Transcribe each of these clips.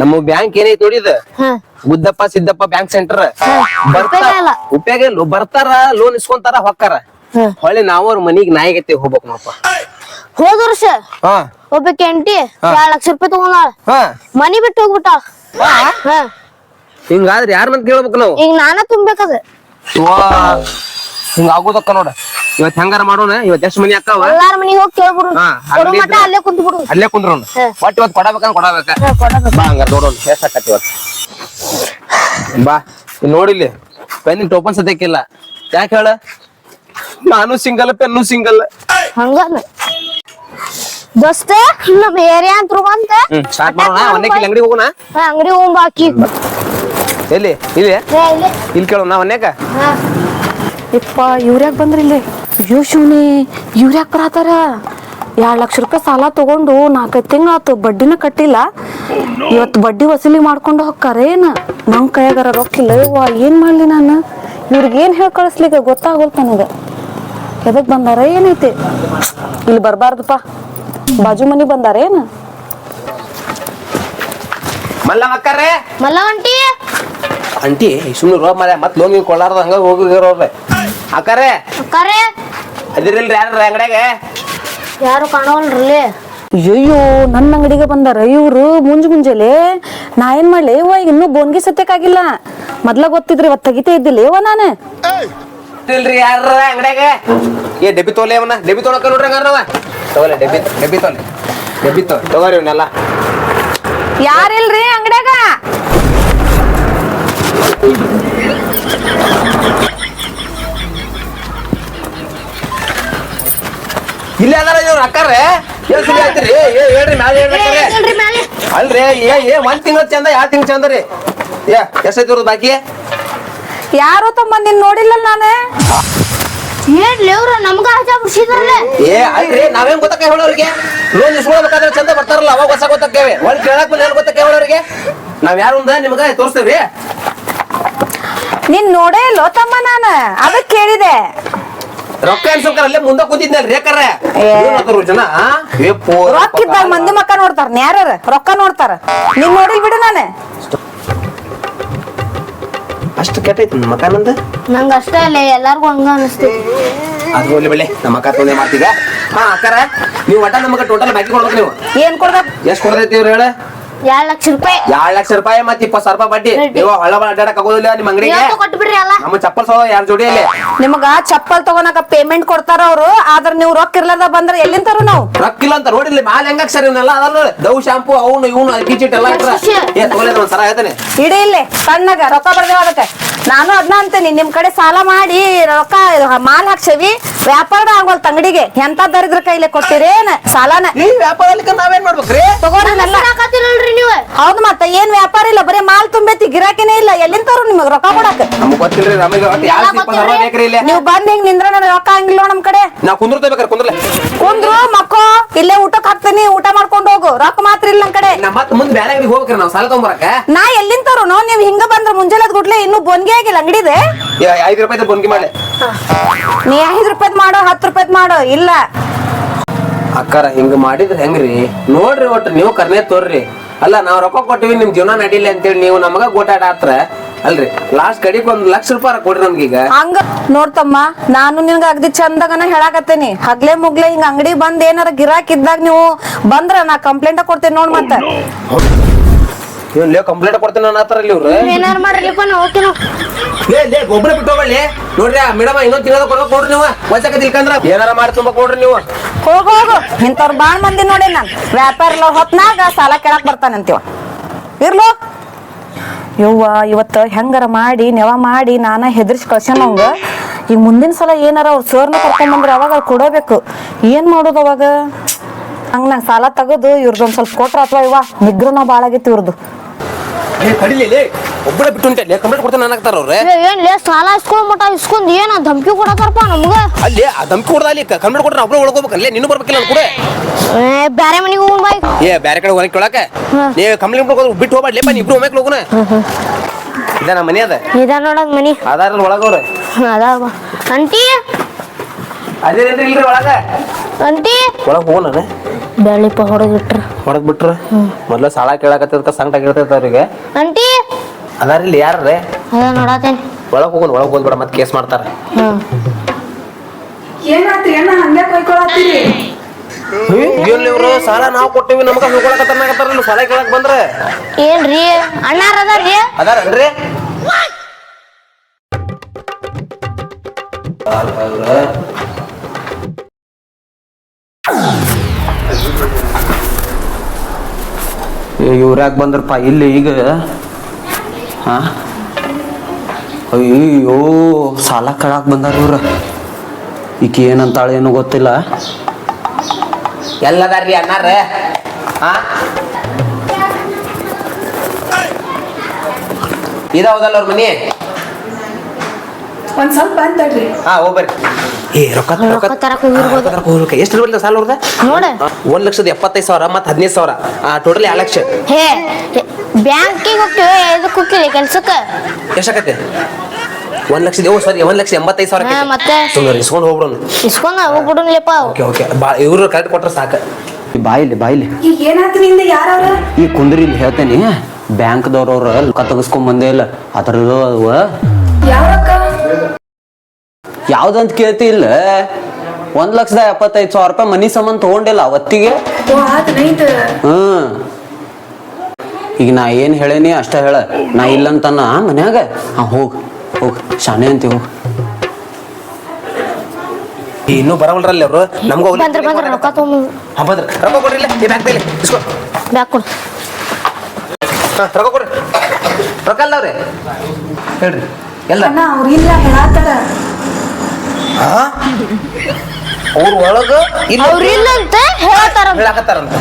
ನಮ್ಮ ಬ್ಯಾಂಕ್ ಏನೈತಿ ನೋಡಿದ ಇದು. Guddappa Siddappa bank centre. ಉಪಯೋಗ ಇಲ್ಲ. ಉಪಯೋಗ ಇಲ್ಲ. ಬರ್ತಾರ ಲೋನ್ ಇಸ್ಕೊಂತಾರ ಹೊಕ್ಕಾರ. ಹೊಳ್ಳಿ ನಾವು ಅವ್ರ ಮನಿಗ್ ನಾಯಿಗತ್ತೆ ಹೋಗ್ಬೇಕು ನೋಡಪ್ಪ. ಹೋದ ವರ್ಷ ಹಾ. ಒಬ್ಬ ಕೆಂಟಿ ಎರಡ್ ಲಕ್ಷ ರೂಪಾಯಿ ತಗೊಂಡಾಳ. ಹಾ. ಮನಿ ಬಿಟ್ಟು ಹೋಗ್ಬಿಟ್ಟ. ಹಾ. ಯಾರ ಮಂತ್ ಕೇಳ್ಬೇಕು ನಾವು? ಈಗ ನಾನ ತುಂಬೇಕದ ಹಿಂಗ ಆಗೋದಕ್ಕ ನೋಡ. ಇವತ್ ಹೆಂಗಾರ ಮಾಡೋಣ? ಇವತ್ ಎಷ್ಟ್ ಮನಿ ಅಕ್ಕಾವ? ಎಲ್ಲಾರ ಮನಿಗ್ ಹೋಗಿ ಕೇಳ್ಬಿಡು. ಹಾ, ಕೊಡು ಮಟ ಅಲ್ಲೇ ಕುಂತ ಬಿಡು. ಅಲ್ಲೇ ಕುಂದ್ರೋಣ ಹ್ಮ್. ಒಟ್ ಇವತ್ ಕೊಡಬೇಕಂದ್ ಕೊಡಬೇಕ. ಬಾ ಹಂಗಾರ ನೋಡೋಣ ಎಷ್ಟ್ ಆಕತಿ ಇವತ್. ಬಾ ಇಲ್ಲಿ. ನೋಡಿಲ್ಲಿ ಪೆನ್ ಟೋಪನ್ ಸದ್ಯಕ್ಕಿಲ್ಲ ಯಾಕೆ ಹೇಳ? ನಾನು ಸಿಂಗಲ್ ಪೆನ್ನು ಸಿಂಗಲ್ ಹಂಗಲ್ಲ ದೋಸ್ತ ನಮ್ ಏರಿಯಾ ಅಂತ ಬಂತ ಹ್ಮ್ ಸ್ಟಾರ್ಟ್ ಮಾಡೋಣ. ಒಂದೇ ಕಿಲ್ ಅಂಗಡಿ ಹೋಗೋಣ ಅಂಗಡಿ ಹೋಗ್ಬಾಕಿ ಎಲ್ಲಿ? ಇಲ್ಲಿ? ಇಲ್ಲಿ. ಇಲ್ಲಿ ಕೇಳೋಣ ಒಂದೇಕ ಹಾ. ಯಪ್ಪ ಇವ್ರ್ಯಾಕ್ ಬಂದ್ರಿ ಇಲ್ಲಿ? ಅಯ್ಯೋ ಶಿವನಿ ಯಾಕೆ ಬರತಾರ ಎರಡು ಲಕ್ಷ ರೂಪಾಯಿ ಸಾಲ ತಗೊಂಡು ನಾಲ್ಕೈದು ತಿಂಗಳಾತು ಬಡ್ಡಿನ ಕಟ್ಟಿಲ್ಲ. ಇವತ್ತು ಬಡ್ಡಿ ವಸೂಲಿ ಮಾಡ್ಕೊಂಡು ಹೋಗ್ತಾರ ನಮ್ಮ ನಮ್ ಕೈಯಾಗಾರ ರೊಕ್ಕಿಲ್ಲ ವಾ ಏನ್ ಮಾಡ್ಲಿ ನಾನು? ಇವ್ರಿಗೆ ಏನ್ ಹೇಳಿ ಕಳಿಸ್ಲಿಕ್ಕೆ ಗೊತ್ತಾಗೋಲ್ತ ನನಗ. ಎದಕ್ ಬಂದಾರ? ಏನೈತಿ? ಇಲ್ಲಿ ಬರ್ಬಾರ್ದಪ್ಪ. ಬಾಜು ಮನಿ ಬಂದಾರ ಏನ? ಮಲ್ಲ ಮಲ್ಲವಂಟಿ ಅಂಟಿ ಸುಮ್ಮನೆ ಮತ್ತೆ ಲೋನ್ ಕೊಳ್ಳಾರ್ದ ಹಂಗ ಹೋಗಿರೋರ್ರೆ ಅಕ್ಕರೇ ಕರೆ ಅದಿರಿಲ್ರಿ ಯಾರ ಅಂಗಡ್ಯಾಗ? ಯಾರು ಕಾಣವಲ್ರಿ ಅಯ್ಯೋ ನನ್ನ ಅಂಗಡಿಗೆ ಬಂದಾರ ಇವ್ರು ಮುಂಜ್ ಮುಂಜಾಲೆ ನಾ ಏನ್ ಮಾಡ್ಲಿ? ಇವ ಈಗ ಇನ್ನೂ ಬೋನ್ಗಿ ಸತ್ಯಕ್ಕಾಗಿಲ್ಲ. ಮೊದ್ಲ ಗೊತ್ತಿದ್ರಿ ಇವತ್ತು ತೆಗಿತಾ ಇದ್ದಿಲ್ಲ. ಇವ ನಾನು? ಇಲ್ರಿ ಯಾರ ಅಂಗಡ್ಯಾಗ? ಏ ಡೆಬ್ಬಿ ತೋಲೆ ಅವನ ಡೆಬ್ಬಿ ತೊಗೊಳಕ ನೋಡ್ರಿ ಹಂಗಾರ ನಾವ. ತಗೋಲೆ ಡೆಬ್ಬಿ ಡೆಬ್ಬಿ ತೋಲೆ. ಡೆಬ್ಬಿ ತೋ ತಗೋರಿ ಇವನ್ನೆಲ್ಲ ಯಾರಿಲ್ರಿ ಅಂಗಡ್ಯಾಗ? ಇಲ್ಲಿ ಅದಾರ ಇವ್ರು ಅಕ್ಕಾರೆ ಏನ್ ಸುದ್ದಿ ಆಯ್ತ್ರಿ? ಏ ಹೇಳ್ರಿ ಮ್ಯಾಲೆ ಮ್ಯಾಲೆ. ಅಲ್ರಿ ಏ ಏ ಒಂದ್ ತಿಂಗಳ ಚಂದ ಎರಡ್ ತಿಂಗಳ ಚಂದ ರೀ. ಏ ಎಷ್ಟೈತಿ ಇವ್ರದ್ದು ಬಾಕಿ? ಯಾರು ತಮ್ಮಂದಿನ್ ನೋಡಿಲ್ಲ ನಾನು? ಹೇಳ್ಲಿ ಅವ್ರ? ನಮ್ಗ ಹಜ ಬಿಡ್ಸಿದ್ರಲ್ಲ. ಏ ಅಲ್ರಿ ನಾವೇನ್ ಗೊತ್ತಕ್ಕೆ ಹೇಳೋರಿಗೆ ಲೋನ್ ಇಸ್ಕೊಳ್ಬೇಕಾದ್ರೆ ಚಂದ ಬರ್ತಾರಲ್ಲ ಅವಾಗ ಹೊಸ ಗೊತ್ತಕ್ಕೇವೆ ಒಳಗ್ ಕೇಳಕ್ ಬಂದ ಗೊತ್ತಕ್ಕೆ ಹೇಳೋರಿಗೆ ನಾವ್ ಯಾರು ಅಂದ ನಿಮ್ಗ ತೋರಿಸ್ತೇವ್ರಿ. ನೀನ್ ನೋಡೇ ಇಲ್ಲೋ ತಮ್ಮ ನಾನು? ಅದಕ್ಕೆ ಕೇಳಿದೆ. ರೊಕ್ಕ ಅನ್ಸೋಕರ ಅಲ್ಲೇ ಮುಂದೆ ಕೂತಿದ್ನಲ್ರಿ ಯಾಕರ್ರೆ? ಏ. ಏನ್ ಜನ? ರೊಕ್ಕ ಇದ್ದಾಗ ಮಂದಿ ಮಕ್ಕ ನೋಡ್ತಾರ ಯಾರ್ಯಾರ? ರೊಕ್ಕ ನೋಡ್ತಾರ. ನೀನ್ ನೋಡಿಲ್ ಬಿಡು ನಾನು. ಅಷ್ಟು. ಕೆಟ್ಟೈತಿ ನಮ್ಮ ನಂದು? ನಂಗ ಅಷ್ಟೇ ಅಲ್ಲ ಎಲ್ಲಾರ್ಗು ಹಂಗ ಅನಿಸ್ತು. ಅದು ಹೋಗ್ಲಿ ಬೆಳೆ ನಮ್ಮ ಅಕ್ಕ ಮಾಡ್ತೀಗ? ಹಾ ಅಕ್ಕಾರ ನೀವು ಒಟ್ಟ ನಮಗೆ ಟೋಟಲ್ ಬಾಕಿ ಕೊಡ್ಬೇಕು ನೀವು. ಏನ್ ಕೊಡ್ಬೇಕು? ಎಷ್ಟು ಕೊಡ್ತೈತಿ ಇವ್ರು ಹೇಳ? ಎರಡ್ ಲಕ್ಷ ರೂಪಾಯಿ. ಎರಡ್ ಲಕ್ಷ ರೂಪಾಯಿ ಮತ್ತೆ ಇಪ್ಪತ್ತು ಸಾವಿರ ರೂಪಾಯಿ ಬಡ್ಡಿ. ನೀವು ಹೊಳ ಅಡ್ಡಾಡಕ್ ಆಗೋದಿಲ್ಲ ನಿಮ್ ಅಂಗಡಿಗೆ. ಇವತ್ತು ಕೊಟ್ಟು ಬಿಡ್ರಿ ಅಲ್ಲ ನಮ್ಮ ಚಪ್ಪಲ್ ಸೋದ ಯಾರ ಜೋಡಿಯಲ್ಲಿ? ನಿಮಗ ಚಪ್ಪಲ್ ತಗೋನಕ ಪೇಮೆಂಟ್ ಕೊಡ್ತಾರ ಅವ್ರು ಆದ್ರ ನೀವು ರೊಕ್ಕ ಇರ್ಲಾರ್ದ ಬಂದ್ರ ಎಲ್ಲಿಂತಾರ ನಾವು? ನಾವು ರೊಕ್ಕಿಲ್ಲ ಅಂತ ನೋಡಿಲ್ಲ ಮಾಲ್ ಹೆಂಗ ಸರ್ ಇವನ್ನೆಲ್ಲ? ಅದಲ್ಲ ದವ್ ಶಾಂಪು ಅವನು ಇವನು ಅಕ್ಕಿ ಚೀಟ್ ಎಲ್ಲ ಇಟ್ರ. ಏ ತಗೊಳ್ಳೇದ ಒಂದ್ ಸರ ಹೇಳ್ತಾನೆ. ಇಡೀ ಇಲ್ಲಿ ಸಣ್ಣಗ ರೊಕ್ಕ ಬರ್ದೇವ ಅದಕ್ಕೆ. ನಾನು ಅದ್ನ ಅಂತೀನಿ ನಿಮ್ ಕಡೆ ಸಾಲ ಮಾಡಿ ರೊಕ್ಕ ಮಾಲ್ ಹಾಕ್ಸೇವಿ ವ್ಯಾಪಾರ ಆಗೋಲ್ ತಂಗಡಿಗೆ. ಎಂತ ದರಿದ್ರ ಕೈಲೆ ಕೊಟ್ಟಿರೇನ್ ಸಾಲನ? ಈ ವ್ಯಾಪಾರಕ್ಕೆ ನಾವೇನ್ ಮಾಡ್ಬೇಕ್ರಿ? ನೀವು ಹೌದು ಮತ್ತ ಏನ್ ವ್ಯಾಪಾರ ಇಲ್ಲ ಬರೀ ಮಾಲ್ ತುಂಬೈತಿ ಗಿರಾಕಿನೇ ಇಲ್ಲ ಎಲ್ಲಿಂದ ತರು ನಿಮಗ್ ರೊಕ್ಕ ಕೊಡಕ್ ನಮ್ಗ್ ಗೊತ್ತಿಲ್ರಿ. ಯಾವ ಬೇಕ್ರಿ ಇಲ್ಲಿ? ನೀವ್ ಬಂದ್ ಹಿಂಗ್ ನಿಂದ್ರ ನನ್ ರೊಕ್ಕ ಹಂಗಿಲ್ಲ ನಮ್ ಕಡೆ. ನಾವ್ ಬೇಕಾರೆ ಕುಂದ್ರಲೆ. ಕುಂದ್ರು ಮಕ್ಕೋ ಇಲ್ಲೇ ಊಟಕ್ ಹಾಕ್ತೀನಿ ಊಟ ಮಾಡ್ಕೊಂಡು ಹೋಗು ರೊಕ್ಕ ಮಾತ್ರ ಇಲ್ಲ ನಮ್ ಕಡೆ. ನಮ್ಮ ಮತ್ ಮುಂದ್ ಬ್ಯಾರೆ ಹೋಗ್ಬೇಕ್ರಿ ನಾವ್ ಸಾಲ ತಗೊಂಬರಕ. ನಾ ಎಲ್ಲಿಂದ ತರು ನೋ ನೀವ್ ಹಿಂಗ ಬಂದ್ರ ಮುಂಜಾನೆ ಗುಡ್ಲೆ ಇನ್ನು ಬೊನ್ಗೆ ಆಗಿಲ್ಲ ಅಂಗಡಿದೆ? ಐದು ರೂಪಾಯಿ ಬಂದ್ಗಿ ಮಾಡಿ. ನೀ ಐದ್ ರೂಪಾಯ್ದ್ ಮಾಡೋ ಹತ್ ರೂಪಾಯ್ದ್ ಮಾಡೋ ಇಲ್ಲ. ಅಕ್ಕಾರ ಹಿಂಗ ಮಾಡಿದ್ರೆ ಹೆಂಗ್ರಿ? ನೋಡ್ರಿ ಒಟ್ಟು ನೀವು ಕರ್ನೇ ತೋರ್ರಿ. ಅಲ್ಲ ನಾವ್ ರೊಕ್ಕ ಕೊಟ್ಟಿವಿ ನಿಮ್ ಜೀವನ ನಡೀಲಿ ಅಂತೇಳಿ ನೀವು ನಮಗ ಗೋಟಾಟ ಆತ್ರ ಅಲ್ರಿ ಲಾಸ್ಟ್ ಕಡೆಗೆ ಒಂದ್ ಲಕ್ಷ ರೂಪಾಯಿ ಕೊಡ್ರಿ ನಮ್ಗೀಗ. ಹಂಗ ನೋಡ್ತಮ್ಮ ನಾನು ನಿನ್ಗ ಅಗ್ದಿ ಚಂದಗನ ಹೇಳಾಕತ್ತೇನಿ. ಹಗ್ಲೆ ಮುಗ್ಲೆ ಹಿಂಗ ಅಂಗಡಿ ಬಂದ್ ಏನಾರ ಗಿರಾಕ್ ಇದ್ದಾಗ ನೀವು ಬಂದ್ರ ನಾ ಕಂಪ್ಲೇಂಟ್ ಕೊಡ್ತೇನೆ ನೋಡ್ ಮತ್ತ. ಇವ್ನ್ ಲೇ ಕಂಪ್ಲೇಂಟ್ ಕೊಡ್ತೀನಿ ನನ್ನ ಹತ್ರ ಇಲ್ಲಿ ಇವ್ರು. ಏನಾರು ಮಾಡ್ರಿಪ್ಪ ನಾ ಹೋಗ್ತೀನಿ? ಲೇ ಲೇ ಗೊಬ್ಬರ ಬಿಟ್ಟು ನೋಡ್ರಿ ಆ ಮೇಡಮ್ ಇನ್ನೊಂದು ತಿನ್ನೋದ ಕೊಡ್ಬೇಕು ನೋಡ್ರಿ ನೀವು. ಒಂದ್ಸಕ ತಿಳ್ಕಂದ್ರ ಏನಾರ ಮಾಡಿ ತುಂಬಕ್ ನೋಡ್ರಿ ನೀವು. ಹೋಗ್ ಹೋಗು. ಇಂಥವ್ರ ಬಾಳ್ ಮಂದಿ ನೋಡಿ ನಾನು. ವ್ಯಾಪಾರ ಇಲ್ಲ ಹೊತ್ನಾಗ ಸಾಲ ಕೇಳಕ್ ಬರ್ತಾನಂತೀವ. ಇರ್ಲೋ? ಯವ್ವ ಇವತ್ತ ಹೆಂಗಾರ ಮಾಡಿ ನೆವ ಮಾಡಿ ನಾನ ಹೆದರ್ಸಿ ಅವಂಗ. ಈಗ ಮುಂದಿನ ಸಲ ಏನಾರ ಅವ್ರ ಸರ್ನ ಕರ್ಕೊಂಬಂದ್ರ ಅವಾಗ ಅವ್ರು ಕೊಡಬೇಕು ಏನ್ ಮಾಡೋದು ಅವಾಗ? ಹಂಗ ನಂಗೆ ಸಾಲ ತೆಗೆದು ಇವ್ರದ್ದೊಂದ್ ಸ್ವಲ್ಪ ಕೊಟ್ರ ಅಥವಾ ಇವ? ನಿಗ್ರಹ ಭಾಳ ಆಗೈತಿ ಇವ್ರದ್ದು ಏ ಕಡಿಲಿ ಲೇ ಒಬ್ಬರ ಬಿಟ್ಟು ಉಂಟೆ ಕಂಪ್ಲೇಂಟ್ ಕೊಡ್ತಾನೆ ಅನ್ನಕ್ತಾರ ಅವ್ರೆ. ಏನ್ ಲೇ ಸಾಲ ಇಸ್ಕೊಂಡ್ ಮಟ ಇಸ್ಕೊಂಡ್ ಏನ ಧಮ್ಕಿ ಕೊಡತಾರಪ್ಪ ನಮ್ಗ? ಅಲ್ಲಿ ಆ ಧಮ್ಕಿ ಕೊಡ್ದ ಅಲ್ಲಿ ಕಂಪ್ಲೇಂಟ್ ಕೊಟ್ರೆ ಒಬ್ರು ಒಳ್ಕೋಬೇಕಲ್ಲ ನೀನು ಬರ್ಬೇಕಿಲ್ಲ ಕೂಡ. ಏ, ಬ್ಯಾರೆ ಮನಿಗೆ ಹೋಗ್ ಬಾಯ್. ಏ ಬ್ಯಾರೆ ಕಡೆ ಹೊರಗೆ ಕೇಳಕ ನೀ ಕಂಪ್ಲೇಂಟ್ ಕೊಡೋದು ಬಿಟ್ಟು ಹೋಗ್ಬೇಡ್ಲೇಪ್ಪ ನೀ ಇಬ್ರು ಒಮ್ಮೆ ಹೋಗುನ. ಇದ ನಮ್ಮ ಮನೆ ಅದ. ಇದ ನೋಡಕ್ ಮನಿ. ಅದಾರ ಒಳಗವ್ರೆ ಅದಾವ ಅಂಟಿ ಅದೇನ್ರಿ ಇಲ್ರಿ ಒಳಗ. ಅಂಟಿ. ಒಳಗೆ ಹೋಗೋಣ ಬೆಳಿಪ ಹೊಡೆದಿಟ್ರ ಹೊಡೆದ್ ಬಿಟ್ರ ಮೊದ್ಲ ಸಾಲ ಕೇಳಕತ್ತದ ಸಂಕಟ ಆಗಿರ್ತೈತ ಅವ್ರಿಗೆ. ಅಂಟಿ ಅದಾರಿಲ್ಲಿ ಯಾರ್ರೆ ಅದ ನೋಡತೇನಿ ಒಳಗ್ ಹೋಗೋಣ ಒಳಗ್ ಹೋಗ್ಬೇಡ ಮತ್ತೆ ಕೇಸ್ ಮಾಡ್ತಾರ. ಹ್ಮ್. ಏನಾತ್ರಿ ಅಣ್ಣ ಹಂಗೆ ಕೈಕೊಳತ್ತೀರಿ ಇವ್ರು ಸಾಲ ನಾವು ಕೊಟ್ಟಿವಿ ನಮಗ ಹೋಗ್ಕೊಳಕತ್ತಾರ ಸಾಲ ಕೇಳಕ್ ಬಂದ್ರ. ಏನ್ರಿ? ಅಣ್ಣಾರ ಅದಾರ್ರಿ? ಅದಾರನ್ರಿ ಇವ್ರು ಯಾಕೆ ಬಂದ್ರಪ್ಪ ಇಲ್ಲಿ ಈಗ ಹಾ? ಅಯ್ಯೋ ಸಾಲ ಕಳಾಕ್ ಬಂದಾರ ಇವ್ರ. ಈಕೆ ಏನಂತಾಳೆ ಏನು ಗೊತ್ತಿಲ್ಲ. ಎಲ್ಲದಾರ್ರಿ ಅಣ್ಣಾರ ಹಾ? ಇದಾವದಲ್ಲ ಅವ್ರ ಮನಿ? ಒಂದ್ ಸ್ವಲ್ಪ ಬಂದ್ರಿ ಹಾ ಹೋಗ್ಬರ್ರಿ. ಏ ರೊಕ್ಕ ರೊಕ್ಕ ತರಕ್ ಹೋಗಿರ್ಬೋದು. ಎಷ್ಟು ಬರ್ಲಿ ಸಾಲ ಅವ್ರದ ನೋಡ. ಒಂದ್ ಲಕ್ಷದ ಎಪ್ಪತ್ತೈದು ಸಾವಿರ ಮತ್ತೆ ಹದಿನೈದು ಸಾವಿರ. ಟೋಟಲ್ ಎರಡು ಲಕ್ಷ. ಹೇ ಬ್ಯಾಂಕಿಗೆ ಹೋಗ್ತೀವಿ ಇದಕ್ಕೆ ಹೋಗ್ತೀವಿ ಕೆಲ್ಸಕ್ಕೆ? ಎಷ್ಟಾಗತ್ತೆ ಒಂದ್ ಲಕ್ಷ ಓ ಸಾರಿ ಒಂದ್ ಲಕ್ಷ ಎಂಬತ್ತೈದು ಸಾವಿರ ಹಾ, ಮತ್ತೆ? ಸುಮ್ಮನೆ ಇಸ್ಕೊಂಡು ಹೋಗ್ಬಿಡೋಣ. ಇಸ್ಕೊಂಡ ಹೋಗ್ಬಿಡುನ್ಲೆಪ್ಪ ಓಕೆ ಓಕೆ. ಬಾ ಇವರು ಕರೆಕ್ಟ್ ಕೊಟ್ರೆ ಸಾಕು. ಬಾಯಿಲಿ ಬಾಯಿಲಿ. ಈಗ ಏನಾಯ್ತು ನಿಂದ ಯಾರವ್ರ? ಈ ಕುಂದ್ರಿ ಇಲ್ಲಿ ಹೇಳ್ತೇನೆ ಬ್ಯಾಂಕ್ದವ್ರು ಅವ್ರ ಲೊಕ್ಕ ತೆಗಿಸ್ಕೊಂಡ್ ಬಂದೇ ಇಲ್ಲ. ಅದ್ರದ್ದು ಅವ ಯಾವ್ರಕ್ಕ ಯಾವ್ದಂತ ಕೇಳ್ತಿ ಇಲ್ಲ ಒಂದ್ ಲಕ್ಷದ ಎಪ್ಪತ್ತೈದು ಸಾವಿರ ರೂಪಾಯಿ ಮನಿ ಸಂಬಂಧ ತಗೊಂಡಿಲ್ಲ ಅವತ್ತಿಗೆ. ಹ್ಮ್. ಈಗ ನಾ ಏನ್ ಹೇಳೇನಿ ಅಷ್ಟ ಹೇಳ. ನಾ ಇಲ್ಲಂತನ ಮನ್ಯಾಗ. ಹಾ ಹೋಗ ಹೋಗ್ ಶಾನೆ ಅಂತಿ ಹೋಗ್. ಇನ್ನೂ ಬರವಲ್ರಲ್ಲಿ ಅವರು? ನಮ್ಗೂ ಬಂದ್ರ ಬಂದ್ರ ರೊಕ್ಕ ತೊಗೊಂಬ ಹಾ ಬಂದ್ರ. ರೊಕ್ಕ ಕೊಡ್ರಿಲ್ಲ ಈ ಬ್ಯಾಗ್ ತೈಲಿ ಇಸ್ಕೊ. ಬ್ಯಾಗ್ ಕೊಡು. ಹಾ ರೊಕ್ಕ ಕೊಡ್ರಿ. ರೊಕ್ಕ ಅಲ್ಲವ್ರಿ ಹೇಳ್ರಿ. ಎಲ್ಲ ಹೇಳತ್ತಾರ ಅವ್ರ ಒಳಗ ಇಲ್ಲ ಅವ್ರು ಇಲ್ಲಂತ ಹೇಳ್ತಾರ ಹೇಳಕತ್ತಾರಂತ.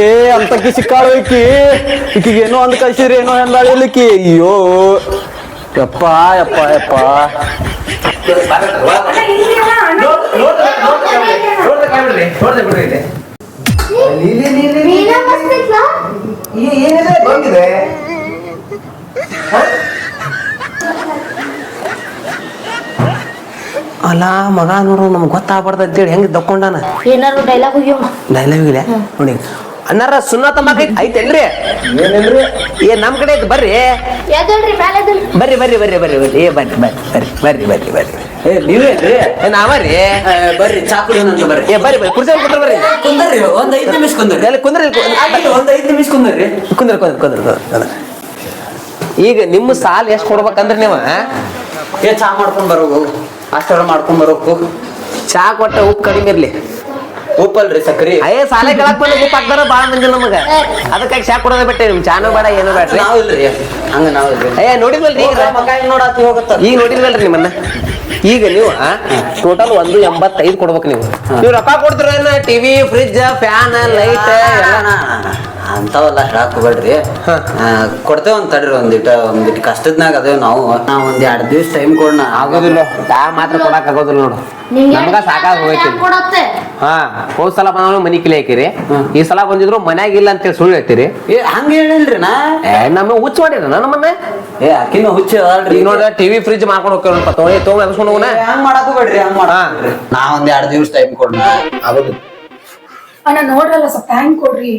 ಏ ಅಂತಕ್ಕಿ ಸಿಕ್ಕಾಳು ಈಕಿ. ಈಕಿಗೆ ಏನೋ ಅಂದ್ ಕಳ್ಸಿರಿ ಏನೋ ಎಂದಾಳಿ ಇಲ್ಲಿಕಿ. ಅಯ್ಯೋ ಯಪ್ಪ ಯಪ್ಪ ಯಪ್ಪ. ಏನಿದೆ? ಇಲ್ರಿ ಅಲ್ಲ ಮಗ ನೋಡು ನಮ್ಗೆ ಗೊತ್ತಾಗ್ಬಾರ್ದು ಅಂತೇಳಿ ಹೆಂಗ್ ದಕ್ಕೊಂಡಾನ? ಏನಾರು ಡೈಲಾಗ್ ಹೋಗ್ಯವ ಡೈಲಾಗ್ ಇಲ್ಲ ನೋಡಿ. ಅನ್ನಾರ ಸುನ್ನ ತಂಬಾಕ ಐತೇನ್ರಿ? ಏನೇನ್ರಿ? ಏ ನಮ್ ಕಡೆ ಐತೆ ಬರ್ರಿ. ಮ್ಯಾಲೆ ಬರ್ರಿ ಬರ್ರಿ ಬರ್ರಿ ಬರ್ರಿ ಬರ್ರಿ. ಏ ಬರ್ರಿ ಬರ್ರಿ ಬರ್ರಿ ಬರ್ರಿ ಬರ್ರಿ ಬರ್ರಿ. ಏ ನೀವೇನ್ರಿ? ಏ ನಾವರಿ ಬರ್ರಿ. ಚಾಕುಡಿ ಅಂತ ಬರ್ರಿ. ಏ ಬರ್ರಿ ಬರ್ರಿ. ಕುರ್ಚಿ ಕುಂದ್ರ ಬರ್ರಿ. ಕುಂದ್ರಿ ಒಂದ್ ಐದ್ ನಿಮಿಷ ಕುಂದ್ರಿ. ಇಲ್ಲಿ ಕುಂದ್ರಿ. ಒಂದ್ ಐದ್ ನಿಮಿಷ ಕುಂದ್ರಿ. ಕುಂದ್ರ ಕುಂದ್ರ ಕುಂದ್ರ ಕುಂದ್ರ. ಕುಂದ್ರ. ಈಗ ನಿಮ್ಮ ಸಾಲ ಎಷ್ಟು ಕೊಡ್ಬೇಕಂದ್ರೆ ನೀವು ಏ ಚಾ ಮಾಡ್ಕೊಂಡ್ ಬರೋಗು. ಅಷ್ಟರ ಮಾಡ್ಕೊಂಡ್ ಬರೋಕು ಚಾ ಕೊಟ್ಟ ಉಪ್ಪು ಕಡಿಮೆ ಇರ್ಲಿ. ಉಪ್ಪಲ್ರಿ ಸಕ್ರಿ. ಅಯ್ಯ ಸಾಲೆ ಕೆಳಕ್ ಬಂದ ಉಪ್ಪು ಹಾಕ್ತಾರ ಬಾಳ ಮಂದಿ ನಮಗ. ಅದಕ್ಕಾಗಿ ಚಾ ಕೊಡೋದೇ ಬಿಟ್ಟೆ ನಿಮ್ ಚಾನು ಬೇಡ ಏನು ನಾವಿಲ್ರಿ ಹಂಗ ನಾವ್ ಅಯ್ಯ ನೋಡಿದ್ವಲ್ರಿ ಈಗ? ನೋಡಾತಿ ಹೋಗತ್ತ ಈಗ ನೋಡಿದ್ವಲ್ರಿ ನಿಮ್ಮನ್ನ? ಈಗ ನೀವು ಟೋಟಲ್ ಒಂದು ಎಂಬತ್ತೈದು ಕೊಡ್ಬೇಕು ನೀವು. ನೀವು ರೊಕ್ಕ ಕೊಡ್ತೀರ ಟಿವಿ ಫ್ರಿಜ್ ಫ್ಯಾನ್ ಲೈಟ್ ಎಲ್ಲ. ಅಂತವಲ್ಲ ಹೇಳಕ್ ಹೋಗ್ಬೇಡ್ರಿ ಆ, ಕೊಡ್ತೇವ್ ಒಂದ್ ತಡ್ರಿ ಒಂದಿಟ ಒಂದಿಟ್ ಕಷ್ಟದ್ನಾಗ ಅದೇವ್ ನಾವು. ನಾವ್ ಒಂದ್ ಎರಡ್ ದಿವ್ಸ ಟೈಮ್ ಕೊಡೋಣ ಆಗೋದಿಲ್ಲ. ತಾ ಮಾತ್ರ ಕೊಡಕ್ ಆಗೋದಿಲ್ಲ ನೋಡು. ನಮ್ಗ ಸಾಕಾಗ ಹೋಗೈತಿ. ಹಾ ಹೋದ್ ಸಲ ಬಂದ್ರು ಮನಿ ಕಿಲಿ ಹಾಕಿರಿ. ಈ ಸಲ ಬಂದಿದ್ರು ಮನ್ಯಾಗ ಇಲ್ಲ ಅಂತೇಳಿ ಸುಳ್ಳು ಹೇಳ್ತೀರಿ. ಏ ಹಂಗ ಹೇಳಿಲ್ರಿ ನಾ? ಏ ನಮ್ಮ ಹುಚ್ಚ ಮಾಡಿರ ನಮ್ಮನ್ನ ಏ ಅಕ್ಕಿನ ಹುಚ್ಚ ಈಗ ನೋಡ್ರ ಟಿವಿ ಫ್ರಿಜ್ ಮಾಡ್ಕೊಂಡು ಹೋಗ್ತೇವಪ್ಪ ತೊಗೊಂಡು ತೊಗೊಂಡು ಎಬ್ಸ್ಕೊಂಡು ಹೋಗೋಣ ಹಂಗ್ ಮಾಡಕ್ ಬೇಡ್ರಿ ಹಂಗ್ ಮಾಡ ನಾ ಒಂದ್ ಎರಡ್ ದಿವ್ಸ ಟೈಮ್ ಕೊಡ್ನ ಆಗೋದು. ಅಣ್ಣ ನೋಡ್ರಲ್ಲ ಸ್ವಲ್ಪ ಟೈಮ್ ಕೊಡ್ರಿ.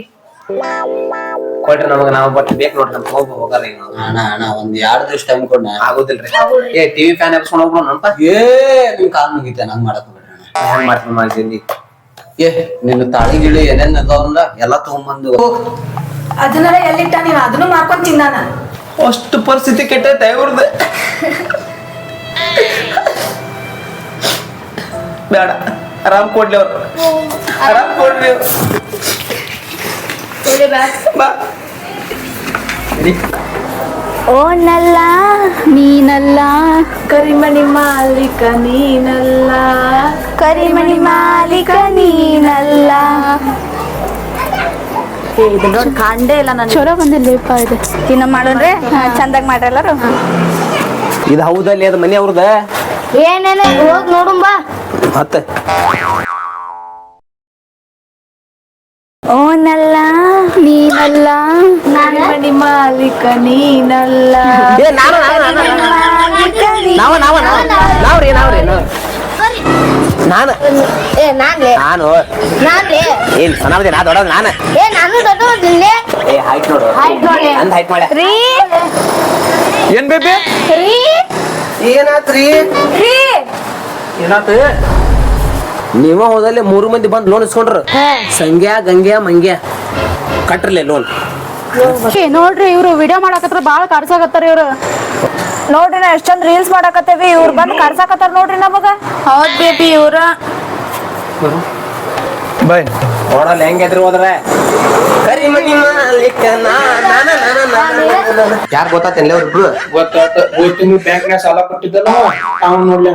ಕೊಟ್ರಿ ನಮಗ ನಾವು ಬಟ್ ಬೇಕು ನೋಡ್ರಿ ನಮ್ಗೆ ಹೋಗ್ ಹೋಗಲ್ಲ ಈಗ ನಾವು. ಅಣ್ಣ ಅಣ್ಣ ಒಂದ್ ಎರಡ್ ದಿವಸ ಟೈಮ್ ಕೊಡ್ನ? ಆಗೋದಿಲ್ರಿ. ಏ ಟಿವಿ ಫ್ಯಾನ್ ಎಬ್ಸ್ಕೊಂಡು ಹೋಗ್ರು ನಮ್ಪ ಏ ನಿಮ್ ಕಾಲ್ ಮುಗಿತೆ ನಂಗ್ ಮಾಡಕ್ ಬಿಡ್ರಿ ಅಣ್ಣ. ಹೆಂಗ್ ಮಾಡ್ತೀನಿ ಮಾಡ್ತೀನಿ ಏ ನಿನ್ನ ತಾಳಿ ಗಿಳಿ ಏನೇನ್ ಅದಾವಲ್ಲ ಎಲ್ಲಾ ತಗೊಂಬಂದು. ಅದನ್ನೆಲ್ಲ ಎಲ್ಲಿಟ್ಟ ನೀನ್? ಅದನ್ನು ಮಾಡ್ಕೊಂಡ್ ತಿಂದಾನ ಅಷ್ಟು ಪರಿಸ್ಥಿತಿ ಕೆಟ್ಟ ಇವ್ರದ್ದು ಬೇಡ. ಆರಾಮ್ ಕೊಡ್ಲಿ ಅವ್ರು. ಆರಾಮ್ ಕೊಡ್ಲಿ ಅವ್ರು. ಬಾ. ಓ ನಲ್ಲ ನೀನಲ್ಲ. ಕರಿಮಣಿ ಮಾಲೀಕ ನೀನಲ್ಲ. ಕರಿಮಣಿ ಮಾಲೀಕ ನೀನಲ್ಲ. ಇದು ನೋಡಿ ಕಾಂಡೇ ಇಲ್ಲ ನಾನು ಚಲೋ ಬಂದಿಲ್ಲಪ್ಪ ಇದು. ಇನ್ನ ಮಾಡೋಣ್ರಿ ಚಂದಾಗ್ ಮಾಡ್ರಿ ಎಲ್ಲಾರು. ಇದು ಹೌದಲ್ಲಿ ಅದು ಮನೆ ಅವ್ರದ ಏನೇನೇ ಹೋಗಿ ನೋಡುಂಬಾ. ಮತ್ತೆ? ಓ ನಲ್ಲ ನೀನಲ್ಲ ಕರಿಮಣಿ ಮಾಲೀಕ ನೀನಲ್ಲ ಏ ನಾನು ನಾನು ನಾನು ಮಾಲೀಕ ನೀ- ನಾವ ನಾವ ನಾವ ನಾವ್ರಿ ನಾವ್ರಿ ನಾವ್ ನಾನು ಏ ನಾನ್ಲೆ ನಾನು ನಾನ್ಲೆ ಏನ್ ಸಣ್ಣವದೆ ನಾ ದೊಡ್ಡದ ನಾನು ಏ ನಾನು ದೊಡ್ಡದಿಲ್ಲೇ ಏ ಹೈಟ್ ನೋಡು Height ನೋಡಿ. ಅಂದ್ ಹೈಟ್ ಮಾಡ ರೀ ಏನ್ ಬೇಬಿ ರೀ ಏನಾತ್ರಿ ರೀ ಏನಾತ ನೀವ ಹೋದಲ್ಲಿ ಮೂರು ಮಂದಿ ಬಂದ್ ಲೋನ್ ಇಸ್ಕೊಂಡ್ರು. ಸಂಗ್ಯಾ ಗಂಗ್ಯಾ ಮಂಗ್ಯಾ. ಕಟ್ರಲೆ ಲೋನ್ ಏ ನೋಡ್ರಿ ಇವ್ರು ವಿಡಿಯೋ ಮಾಡಾಕತ್ರ ಬಾಳ ಕಾಡ್ಸಾಕತ್ತಾರ ಇವ್ರು. ನೋಡ್ರಿ ನಾ ಎಷ್ಟೊಂದ್ ರೀಲ್ಸ್ ಮಾಡಾಕತ್ತೇವಿ ಇವ್ರು ಬಂದ್ ಕರ್ಸಾಕತ್ತಾರ ನೋಡ್ರಿ ನಮಗ. ಹೌದ್ ಬೇಬಿ ಇವ್ರ. ಬೈ. ನೋಡಲ್ಲ ಹೆಂಗೈತ್ರಿ ಹೋದ್ರೆ? ಕರಿಮಣಿ ಮಾಲೀಕ ಯಾರು ಗೊತ್ತಾತೇನ್ಲ ಅವ್ರಿಬ್ರು? ಗೊತ್ತಾತ. ತಿಂಗಳು ಬ್ಯಾಂಕ್ನಾಗ ಸಾಲ ಕೊಟ್ಟಿದ್ದಲ್ಲ ಅವ್ನು ನೋಡ್ಲಿ.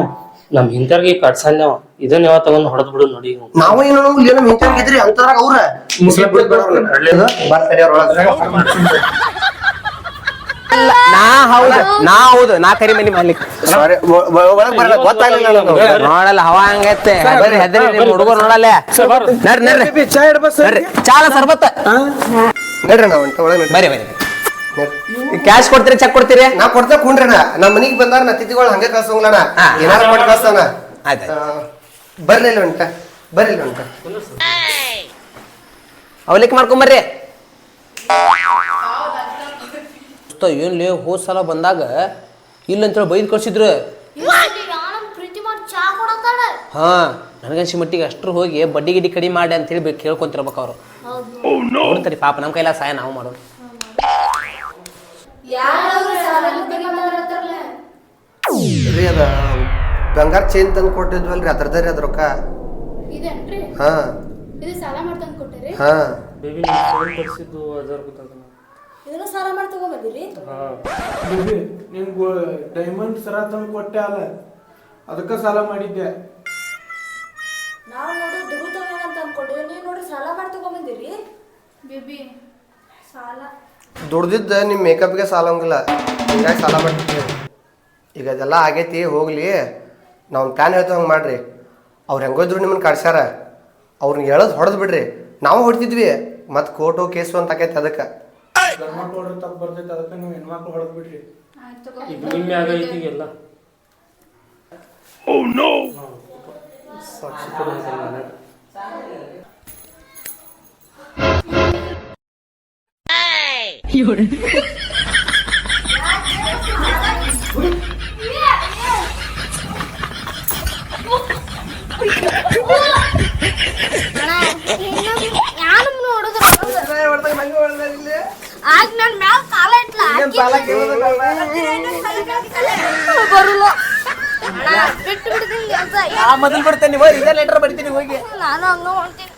ನಮ್ ಹಿಂದರ್ಗಿ ಕಟ್ಸಲ್ಲ ಇದನ್ನ ಯಾವ ತಗೊಂಡ್ ಹೊಡೆದ್ ಬಿಡು ನೋಡಿ. ನಾವು ಏನೋ ಏನೋ ಹಿಂಚಾಗಿದ್ರಿ ಅಂತದ್ರಾಗ ಅವ್ರ. ಮುಸ್ಲಿಂ. ನಾ ಹೌದು ನಾ ಹೌದು ನಾ ಬರಲ್ಲ ಮಾಲೀಕ ನೋಡಲ್ಲ ಹವಾ ಹಂಗೈತೆ. ಬರ್ರಿ ಹೆದ್ರಿ ನಿಮ್ ಹುಡುಗರು ನೋಡಲ್ಲ. ನಡ್ರಿ ನಡ್ರಿ. ಚಾ ಸರ್ಬತ್ತ ನಡ್ರಿ. ನಾವ್ ಹೊಂಟ ಒಳಗ್ ನಡ್ರಿ. ಬರ್ರಿ ಬರ್ರಿ ಕ್ಯಾಶ್ ಕೊಡ್ತೀರಿ ಚೆಕ್ ಕೊಡ್ತೀರಿ? ನಾ ಕೊಡ್ತಾ ಕುಂಡ್ರಣ. ನಮ್ಮ ಮನಿಗ್ ಬಂದಾರ ನಾ ತಿಥಿಗಳು ಹಂಗೆ ಕಳ್ಸೋಂಗ್ಲಣ ಹಾ. ಏನಾರ ಮಾಡಿ ಕಳ್ಸೋಣ. ಆಯ್ತು ಬರ್ಲಿ ಇಲ್ಲಿ ಹೊಂಟ ಬರ್ಲಿ ಇಲ್ಲಿ ಹೊಂಟ ಅವಲಿಕ್ ಮಾಡ್ಕೊಂಬರ್ರಿ ಏನ್ಲಿ ಹೋದ್ ಸಲ ಬಂದಾಗ ಇಲ್ಲ ಅಂತೇಳಿ ಬೈದ್ ಕಳ್ಸಿದ್ರು. ಹಾ ನನಗನ್ಸಿ ಮಟ್ಟಿಗೆ ಅಷ್ಟ್ರು ಹೋಗಿ ಬಡ್ಡಿ ಗಿಡ್ಡಿ ಕಡಿಮೆ ಮಾಡಿ ಅಂತ ಹೇಳಿ ಕೇಳ್ಕೊಂತಿರ್ಬೇಕು ಅವರು. ನೋಡ್ತಾರೆ ಪಾಪ ನಮ್ಮ ಕೈಲ ಸಹಾಯ ನಾವು ಮಾಡೋಣ ರೀ ಅದ ಬಂಗಾರ ಚೈನ್ ತಂದು ಕೊಟ್ಟಿದ್ವಲ್ರಿ ಅದ್ರದ್ದ ರೀ ಅದ್ ರೊಕ್ಕ. ಹಾ. ಇದು ಸಾಲ ಮಾಡ್ತಂದ್ ಕೊಟ್ಟಿರಿ? ಹಾ. ಬೇಬಿ ಫೋನ್ ಅದರ ಗೊತ್ತಾಗಲ್ಲ. ಇದನ್ನ ಸಾಲ ಮಾಡಿ ತಗೊಂಬಂದಿರಿ? ಬೇಬಿ ಡೈಮಂಡ್ ಸರ ತಂದು ಕೊಟ್ಟೆ ಅಲ್ಲ ಅದಕ್ಕೆ ಸಾಲ ಮಾಡಿದ್ದೆ. ನಾವು ನೋಡಿ ದುಡ್ಡು ತಗೋಣ ನೀವ್ ನೋಡಿ ಸಾಲ ಮಾಡಿ ತಗೊಂಬಂದಿರಿ? ಬೇಬಿ ಸಾಲ ದುಡ್ದಿದ್ದ ನಿಮ್ಮ ಮೇಕಪ್ಗೆ ಸಾಲಂಗಿಲ್ಲ ಹಿಂಗಾಗಿ ಸಾಲ ಮಾಡ್ತೀವಿ ಈಗ ಅದೆಲ್ಲ ಆಗೈತಿ ಹೋಗಲಿ. ನಾವು ಒಂದು ಪ್ಲಾನ್ ಹೇಳ್ತೇವೆ ಹಂಗೆ ಮಾಡ್ರಿ. ಅವ್ರು ಹೆಂಗೋದ್ರು ನಿಮ್ಮನ್ನು ಕಳ್ಸ್ಯಾರ ಅವ್ರನ್ನ ಹೇಳೋದು ಹೊಡೆದು ಬಿಡ್ರಿ. ನಾವು ಹೊಡ್ತಿದ್ವಿ. ಮತ್ತೆ ಕೋರ್ಟು ಕೇಸು ಅಂತ ಆಕೈತಿ ಅದಕ್ಕೆ. ಗಂಡ್ಮಕ್ಳು ಹೊಡೆದ್ ತಪ್ಪು ಬರ್ತೈತೆ ಅದಕ್ಕೆ ನೀವು ಹೆಣ್ಮಕ್ಳು ಹೊಡೆದ್ ಬಿಡ್ರಿ ಈಗ ನಿಮ್ಮೆ ಆಗ ಐತಿ ಎಲ್ಲ ಯಾರು ನೋಡಿದ್ರು ಆಗ ಮೊದಲು ಬರ್ತೀನಿ ಇದೇ ಲೆಟರ್ ಬರಿತೀನಿ ಹೋಗಿ. ನಾನು ಹಂಗ ಹೊಂಟೀನಿ.